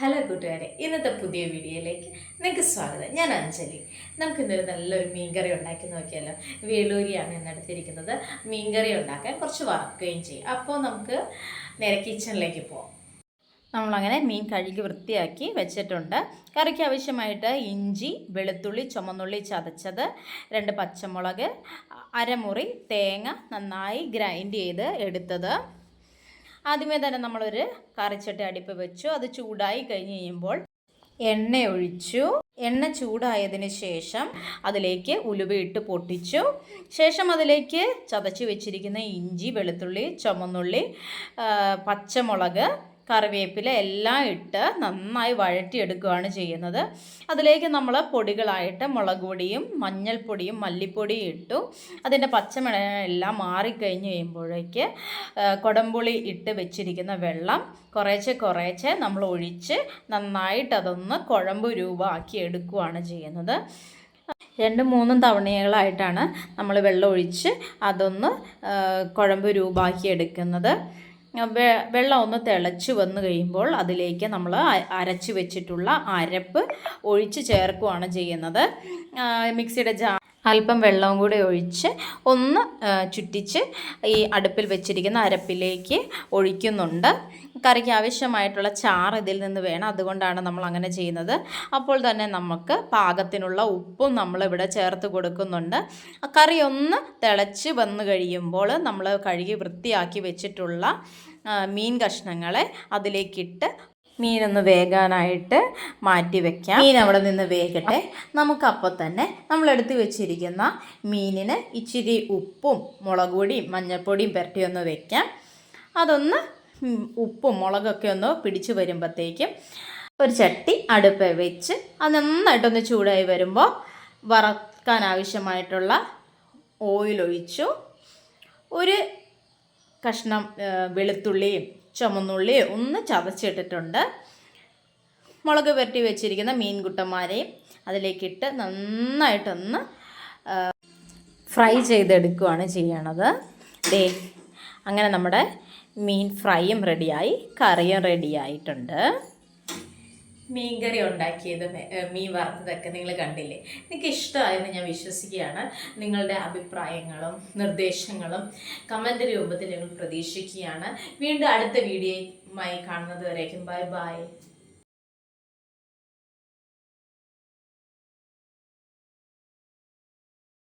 Hello കൂട്ടുകാരെ ഇന്നത്തെ പുതിയ വീഡിയോയിലേക്ക് നിങ്ങൾക്ക് സ്വാഗതം. ഞാൻ അഞ്ജലി. നമുക്ക് ഇന്നൊരു നല്ലൊരു മീൻകറി ഉണ്ടാക്കി നോക്കിയാലോ? വേളൂരിയാണ് ഇന്നെടുത്തിരിക്കുന്നത് മീൻകറി ഉണ്ടാക്കാൻ കുറച്ച് വറക്കുകയും ചെയ്യും. അപ്പോൾ നമുക്ക് നേരെ കിച്ചണിലേക്ക് പോകാം നമ്മളങ്ങനെ മീൻ കഴുകി വൃത്തിയാക്കി വെച്ചിട്ടുണ്ട്. കറിക്ക് ആവശ്യമായിട്ട് ഇഞ്ചി വെളുത്തുള്ളി ചുമന്നുള്ളി ചതച്ചത് രണ്ട് പച്ചമുളക് അരമുറി തേങ്ങ നന്നായി ഗ്രൈൻഡ് ചെയ്ത് എടുത്തത്. ആദ്യമേ തന്നെ നമ്മളൊരു കറിച്ചട്ടി അടുപ്പ് വെച്ചു. അത് ചൂടായി കഴിഞ്ഞ് കഴിയുമ്പോൾ എണ്ണ ഒഴിച്ചു. എണ്ണ ചൂടായതിന് ശേഷം അതിലേക്ക് ഉലുവയിട്ട് പൊട്ടിച്ചു. ശേഷം അതിലേക്ക് ചതച്ച് വെച്ചിരിക്കുന്ന ഇഞ്ചി വെളുത്തുള്ളി ചുമന്നുള്ളി പച്ചമുളക് കറിവേപ്പില എല്ലാം ഇട്ട് നന്നായി വഴറ്റിയെടുക്കുകയാണ് ചെയ്യുന്നത്. അതിലേക്ക് നമ്മൾ പൊടികളായിട്ട് മുളക് പൊടിയും മഞ്ഞൾപ്പൊടിയും മല്ലിപ്പൊടിയും ഇട്ടു. അതിന്റെ പച്ചമണ എല്ലാം മാറിക്കഴിഞ്ഞ് കഴിയുമ്പോഴേക്ക് കൊടംപുളി ഇട്ട് വെച്ചിരിക്കുന്ന വെള്ളം കുറേശ്ശെ കുറേശ്ശെ നമ്മൾ ഒഴിച്ച് നന്നായിട്ട് അതൊന്ന് കുഴമ്പ് രൂപമാക്കി എടുക്കുകയാണ് ചെയ്യുന്നത്. രണ്ട് മൂന്നും തവണകളായിട്ടാണ് നമ്മൾ വെള്ളം ഒഴിച്ച് അതൊന്ന് കുഴമ്പ് രൂപമാക്കി എടുക്കുന്നത്. വെള്ളം ഒന്ന് തിളച്ച് വന്നു കഴിയുമ്പോൾ അതിലേക്ക് നമ്മൾ അരച്ച് വെച്ചിട്ടുള്ള അരപ്പ് ഒഴിച്ച് ചേർക്കുകയാണ് ചെയ്യുന്നത്. മിക്സിയുടെ ജാ അല്പം വെള്ളവും കൂടി ഒഴിച്ച് ഒന്ന് ചുറ്റിച്ച് ഈ അടുപ്പിൽ വെച്ചിരിക്കുന്ന അരപ്പിലേക്ക് ഒഴിക്കുന്നുണ്ട്. കറിക്ക് ആവശ്യമായിട്ടുള്ള ചാറ് ഇതിൽ നിന്ന് വേണം. അതുകൊണ്ടാണ് നമ്മൾ അങ്ങനെ ചെയ്യുന്നത്. അപ്പോൾ തന്നെ നമുക്ക് പാകത്തിനുള്ള ഉപ്പും നമ്മളിവിടെ ചേർത്ത് കൊടുക്കുന്നുണ്ട്. കറി ഒന്ന് തിളച്ച് വന്നു കഴിയുമ്പോൾ നമ്മൾ കഴുകി വൃത്തിയാക്കി വെച്ചിട്ടുള്ള മീൻ കഷ്ണങ്ങളെ അതിലേക്കിട്ട് മീനൊന്ന് വേകാനായിട്ട് മാറ്റി വെക്കാം. മീൻ അവിടെ നിന്ന് വേകട്ടെ. നമുക്കപ്പോൾ തന്നെ നമ്മളെടുത്ത് വെച്ചിരിക്കുന്ന മീനിന് ഇച്ചിരി ഉപ്പും മുളക് പൊടിയും മഞ്ഞൾപ്പൊടിയും പുരട്ടിയൊന്ന് വെക്കാം. അതൊന്ന് ഉപ്പും മുളകൊക്കെ ഒന്ന് പിടിച്ചു വരുമ്പോഴത്തേക്കും ഒരു ചട്ടി അടുപ്പ് വെച്ച് അത് നന്നായിട്ടൊന്ന് ചൂടായി വരുമ്പോൾ വറക്കാൻ ആവശ്യമായിട്ടുള്ള ഓയിൽ ഒരു കഷ്ണം വെളുത്തുള്ളിയും ചുമന്നുള്ളിയും ഒന്ന് ചതച്ചിട്ടിട്ടുണ്ട്. മുളക് പുരട്ടി വെച്ചിരിക്കുന്ന മീൻകുട്ടന്മാരെയും അതിലേക്കിട്ട് നന്നായിട്ടൊന്ന് ഫ്രൈ ചെയ്തെടുക്കുകയാണ് ചെയ്യണത്. ദേ അങ്ങനെ നമ്മുടെ മീൻ ഫ്രൈയും റെഡിയായി കറിയും റെഡിയായിട്ടുണ്ട്. മീൻ കറി ഉണ്ടാക്കിയത് മീൻ വറുത്തതൊക്കെ നിങ്ങൾ കണ്ടില്ലേ? എനിക്ക് ഇഷ്ടമായെന്ന് ഞാൻ വിശ്വസിക്കുകയാണ്. നിങ്ങളുടെ അഭിപ്രായങ്ങളും നിർദ്ദേശങ്ങളും കമന്റ് രൂപത്തിൽ ഞങ്ങൾ പ്രതീക്ഷിക്കുകയാണ്. വീണ്ടും അടുത്ത വീഡിയോയുമായി കാണുന്നത് വരേക്കും. Bye bye